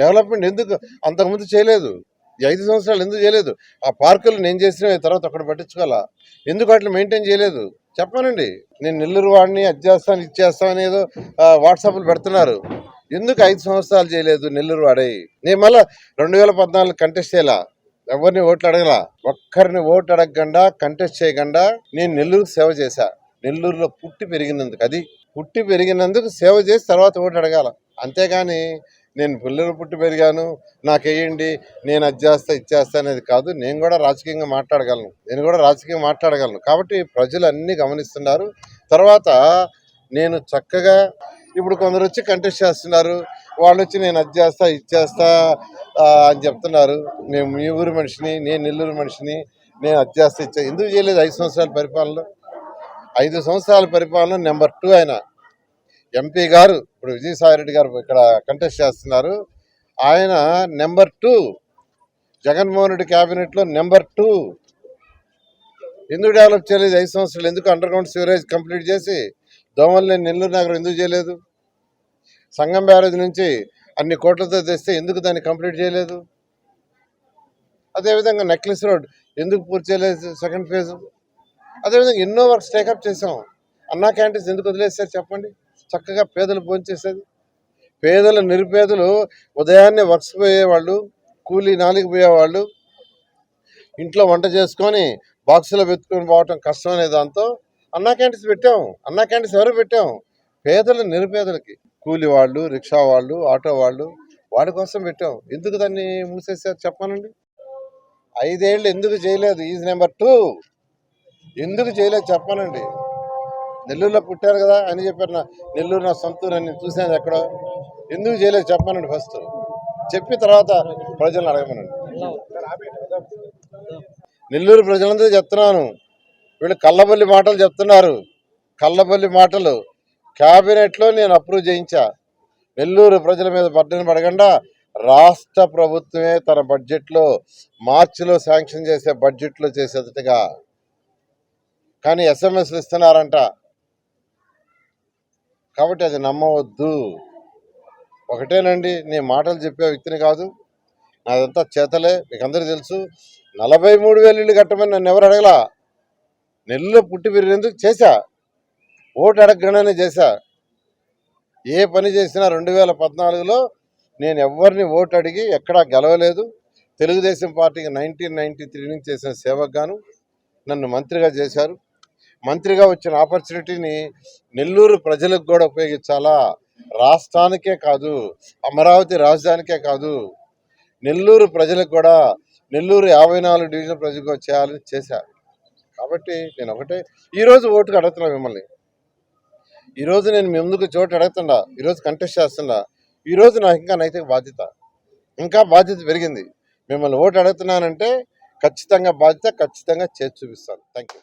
Development ఎందుకు అంతకుముందు చేయలేదు? ఐదు సంవత్సరాలు ఎందుకు చేయలేదు? ఆ పార్కులు నేను చేసిన తర్వాత అక్కడ పట్టించుకోవాలా? ఎందుకు అట్లా మెయింటైన్ చేయలేదు? చెప్పానండి. నేను నెల్లూరు వాడిని అది చేస్తాను ఇది చేస్తాను వాట్సాప్లు పెడుతున్నారు. ఎందుకు ఐదు సంవత్సరాలు చేయలేదు నెల్లూరు వాడే? నేను మళ్ళీ రెండు వేల పద్నాలుగు కంటెస్ట్ చేయాల? ఎవరిని ఓట్లు అడగలా? ఒక్కరిని ఓట్లు అడగకుండా కంటెస్ట్ చేయకుండా నేను నెల్లూరు సేవ చేశా. నెల్లూరులో పుట్టి పెరిగినందుకు అది పుట్టి పెరిగినందుకు సేవ చేసి తర్వాత ఓటు అడగాల. అంతేగాని నేను పిల్లలు పుట్టి పెరిగాను నాకు వేయండి నేను అది చేస్తా ఇచ్చేస్తా అనేది కాదు. నేను కూడా రాజకీయంగా మాట్లాడగలను. నేను కూడా రాజకీయంగా మాట్లాడగలను. కాబట్టి ప్రజలు అన్నీ గమనిస్తున్నారు. తర్వాత నేను చక్కగా ఇప్పుడు కొందరు వచ్చి కంటెస్ట్ చేస్తున్నారు. వాళ్ళు వచ్చి నేను అది చేస్తా ఇది చేస్తా అని చెప్తున్నారు. నేను మీ ఊరు మనిషిని నేను నెల్లూరు మనిషిని నేను అది చేస్తా ఇచ్చా ఎందుకు చేయలేదు ఐదు సంవత్సరాల పరిపాలన ఐదు సంవత్సరాల పరిపాలన నెంబర్ టూ ఆయన. ఎంపీ గారు ఇప్పుడు విజయసాయి రెడ్డి గారు ఇక్కడ కంటెస్ట్ చేస్తున్నారు. ఆయన నెంబర్ టూ. జగన్మోహన్ రెడ్డి క్యాబినెట్లో నెంబర్ టూ. ఎందుకు డెవలప్ చేయలేదు? ఐదు సంవత్సరాలు ఎందుకు అండర్ గ్రౌండ్ సివరేజ్ కంప్లీట్ చేసి దోమల్ని నెల్లూరు నగరం ఎందుకు చేయలేదు? సంగం బ్యారేజ్ నుంచి అన్ని కోట్లతో తెస్తే ఎందుకు దాన్ని కంప్లీట్ చేయలేదు? అదేవిధంగా నెక్లెస్ రోడ్ ఎందుకు పూర్తి చేయలేదు? Second phase. అదేవిధంగా ఎన్నో వర్క్స్ టేకప్ చేసాం అన్నా క్యాంటీన్స్ ఎందుకు వదిలేస్తారు చెప్పండి? చక్కగా పేదలు భోంచేసేది. పేదలు నిరుపేదలు ఉదయాన్నే వర్క్స్ పోయేవాళ్ళు కూలీ నాలికి పోయేవాళ్ళు ఇంట్లో వంట చేసుకొని బాక్సులో పెట్టుకొని పోవటం కష్టం అనే దాంతో అన్నా క్యాంటీన్స్ పెట్టాం. అన్నా క్యాంటీన్స్ ఎవరు పెట్టాం? పేదలు నిరుపేదలకి. కూలి వాళ్ళు రిక్షా వాళ్ళు ఆటో వాళ్ళు వాడి కోసం పెట్టాం. ఎందుకు దాన్ని మూసేసారు చెప్పానండి? ఐదేళ్ళు ఎందుకు చేయలేదు? Is number two. ఎందుకు చేయలేదు చెప్పానండి నెల్లూరులో పుట్టారు కదా అని చెప్పారు నా నెల్లూరు నా సొంతూరు అని చూసాను ఎక్కడో. ఎందుకు చేయలేదు చెప్పానండి ఫస్ట్. చెప్పి తర్వాత ప్రజలను అడగమనండి. నెల్లూరు ప్రజలందరూ చెప్తున్నాను. వీళ్ళు కళ్ళబల్లి మాటలు చెప్తున్నారు. కళ్ళబల్లి మాటలు. క్యాబినెట్లో నేను అప్రూవ్ చేయించా. నెల్లూరు ప్రజల మీద బర్డెన్ పడకుండా రాష్ట్ర ప్రభుత్వమే తన బడ్జెట్లో మార్చిలో శాంక్షన్ చేసే బడ్జెట్లో చేసేదటగా కానీ ఎస్ఎంఎస్లు ఇస్తున్నారంట. కాబట్టి అది నమ్మవద్దు. ఒకటేనండి నేను మాటలు చెప్పే వ్యక్తిని కాదు. నాదంతా చేతలే మీకు అందరూ తెలుసు. నలభై మూడు వేలు ఇల్లు కట్టమని నన్ను ఎవరు అడగలా? నెల్లులో పుట్టి పెరిగినందుకు చేశా. ఓటు అడగగానే చేశా. ఏ పని చేసినా రెండు వేల పద్నాలుగులో నేను ఎవరిని ఓటు అడిగి ఎక్కడా గెలవలేదు. తెలుగుదేశం పార్టీకి నైన్టీన్ నైన్టీ త్రీ నుంచి చేసిన సేవకు గాను నన్ను మంత్రిగా చేశారు. మంత్రిగా వచ్చిన ఆపర్చునిటీని నెల్లూరు ప్రజలకు కూడా ఉపయోగించాలా? రాష్ట్రానికే కాదు అమరావతి రాజధానికే కాదు. నెల్లూరు ప్రజలకు కూడా నెల్లూరు యాభై నాలుగు డివిజన్ ప్రజలకు చేయాలని చేశారు. కాబట్టి నేను ఒకటే ఈరోజు ఓటుకు అడుగుతున్నా మిమ్మల్ని. ఈరోజు నేను మీ ముందుకు చోటు అడుగుతుండా ఈరోజు కంటెస్ట్ చేస్తుండా ఈరోజు నాకు ఇంకా నైతిక బాధ్యత ఇంకా బాధ్యత పెరిగింది. మిమ్మల్ని ఓటు అడుగుతున్నానంటే ఖచ్చితంగా బాధ్యత ఖచ్చితంగా చేసి చూపిస్తాను. Thank you